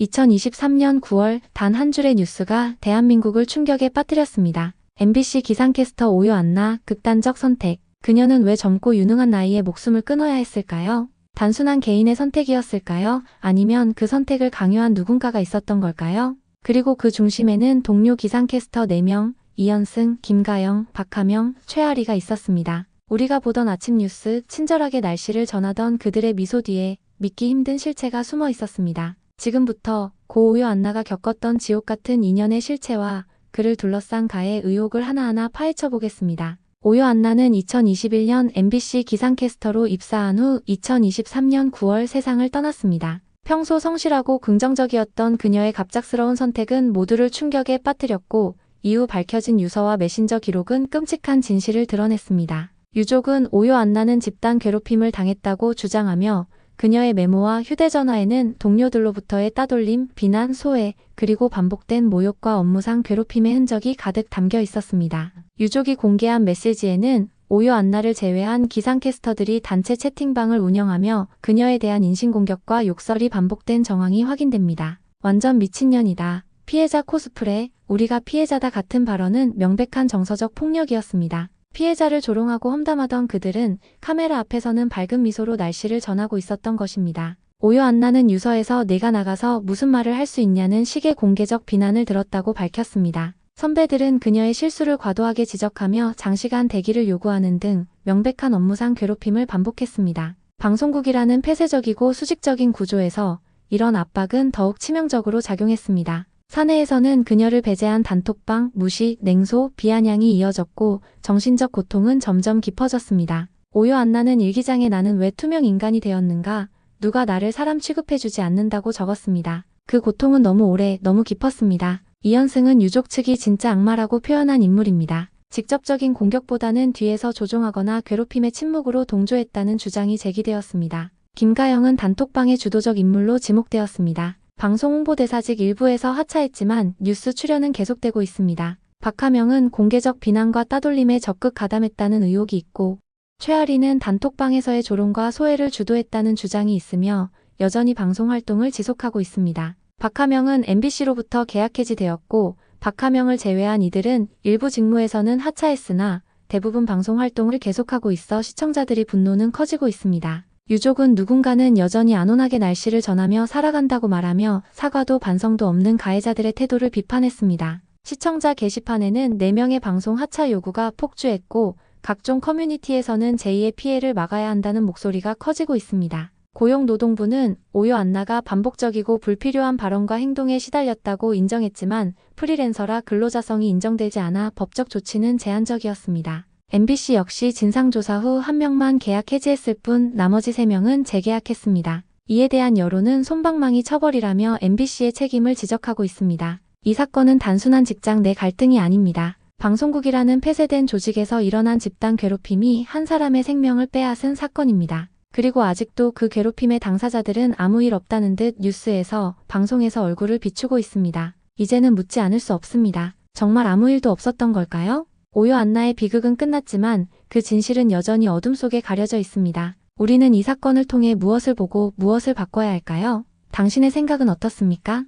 2023년 9월 단 한 줄의 뉴스가 대한민국을 충격에 빠뜨렸습니다. MBC 기상캐스터 오요 안나 극단적 선택. 그녀는 왜 젊고 유능한 나이에 목숨을 끊어야 했을까요? 단순한 개인의 선택이었을까요? 아니면 그 선택을 강요한 누군가가 있었던 걸까요? 그리고 그 중심에는 동료 기상캐스터 4명, 이현승, 김가영, 박하명, 최아리가 있었습니다. 우리가 보던 아침 뉴스, 친절하게 날씨를 전하던 그들의 미소 뒤에 믿기 힘든 실체가 숨어 있었습니다. 지금부터 고우요 안나가 겪었던 지옥 같은 인연의 실체와 그를 둘러싼 가해 의혹을 하나하나 파헤쳐 보겠습니다. 오요 안나는 2021년 MBC 기상캐스터로 입사한 후 2023년 9월 세상을 떠났습니다. 평소 성실하고 긍정적이었던 그녀의 갑작스러운 선택은 모두를 충격에 빠뜨렸고 이후 밝혀진 유서와 메신저 기록은 끔찍한 진실을 드러냈습니다. 유족은 오요 안나는 집단 괴롭힘을 당했다고 주장하며 그녀의 메모와 휴대전화에는 동료들로부터의 따돌림, 비난, 소외, 그리고 반복된 모욕과 업무상 괴롭힘의 흔적이 가득 담겨 있었습니다. 유족이 공개한 메시지에는 오요 안나를 제외한 기상캐스터들이 단체 채팅방을 운영하며 그녀에 대한 인신공격과 욕설이 반복된 정황이 확인됩니다. 완전 미친년이다. 피해자 코스프레, 우리가 피해자다 같은 발언은 명백한 정서적 폭력이었습니다. 피해자를 조롱하고 험담하던 그들은 카메라 앞에서는 밝은 미소로 날씨를 전하고 있었던 것입니다. 오요 안나는 유서에서 내가 나가서 무슨 말을 할 수 있냐는 식의 공개적 비난을 들었다고 밝혔습니다. 선배들은 그녀의 실수를 과도하게 지적하며 장시간 대기를 요구하는 등 명백한 업무상 괴롭힘을 반복했습니다. 방송국이라는 폐쇄적이고 수직적인 구조에서 이런 압박은 더욱 치명적으로 작용했습니다. 사내에서는 그녀를 배제한 단톡방, 무시, 냉소, 비아냥이 이어졌고 정신적 고통은 점점 깊어졌습니다. 오요 안나는 일기장에 나는 왜 투명 인간이 되었는가? 누가 나를 사람 취급해주지 않는다고 적었습니다. 그 고통은 너무 오래, 너무 깊었습니다. 이현승은 유족 측이 진짜 악마라고 표현한 인물입니다. 직접적인 공격보다는 뒤에서 조종하거나 괴롭힘의 침묵으로 동조했다는 주장이 제기되었습니다. 김가영은 단톡방의 주도적 인물로 지목되었습니다. 방송 홍보대사직 일부에서 하차했지만 뉴스 출연은 계속되고 있습니다. 박하명은 공개적 비난과 따돌림에 적극 가담했다는 의혹이 있고 최아리는 단톡방에서의 조롱과 소외를 주도했다는 주장이 있으며 여전히 방송 활동을 지속하고 있습니다. 박하명은 MBC로부터 계약 해지되었고 박하명을 제외한 이들은 일부 직무에서는 하차했으나 대부분 방송 활동을 계속하고 있어 시청자들의 분노는 커지고 있습니다. 유족은 누군가는 여전히 안온하게 날씨를 전하며 살아간다고 말하며 사과도 반성도 없는 가해자들의 태도를 비판했습니다. 시청자 게시판에는 4명의 방송 하차 요구가 폭주했고 각종 커뮤니티에서는 제2의 피해를 막아야 한다는 목소리가 커지고 있습니다. 고용노동부는 오요 안나가 반복적이고 불필요한 발언과 행동에 시달렸다고 인정했지만 프리랜서라 근로자성이 인정되지 않아 법적 조치는 제한적이었습니다. MBC 역시 진상조사 후 한 명만 계약 해지했을 뿐 나머지 3명은 재계약했습니다. 이에 대한 여론은 손방망이 처벌이라며 MBC의 책임을 지적하고 있습니다. 이 사건은 단순한 직장 내 갈등이 아닙니다. 방송국이라는 폐쇄된 조직에서 일어난 집단 괴롭힘이 한 사람의 생명을 빼앗은 사건입니다. 그리고 아직도 그 괴롭힘의 당사자들은 아무 일 없다는 듯 뉴스에서 방송에서 얼굴을 비추고 있습니다. 이제는 묻지 않을 수 없습니다. 정말 아무 일도 없었던 걸까요? 오요 안나의 비극은 끝났지만 그 진실은 여전히 어둠 속에 가려져 있습니다. 우리는 이 사건을 통해 무엇을 보고 무엇을 바꿔야 할까요? 당신의 생각은 어떻습니까?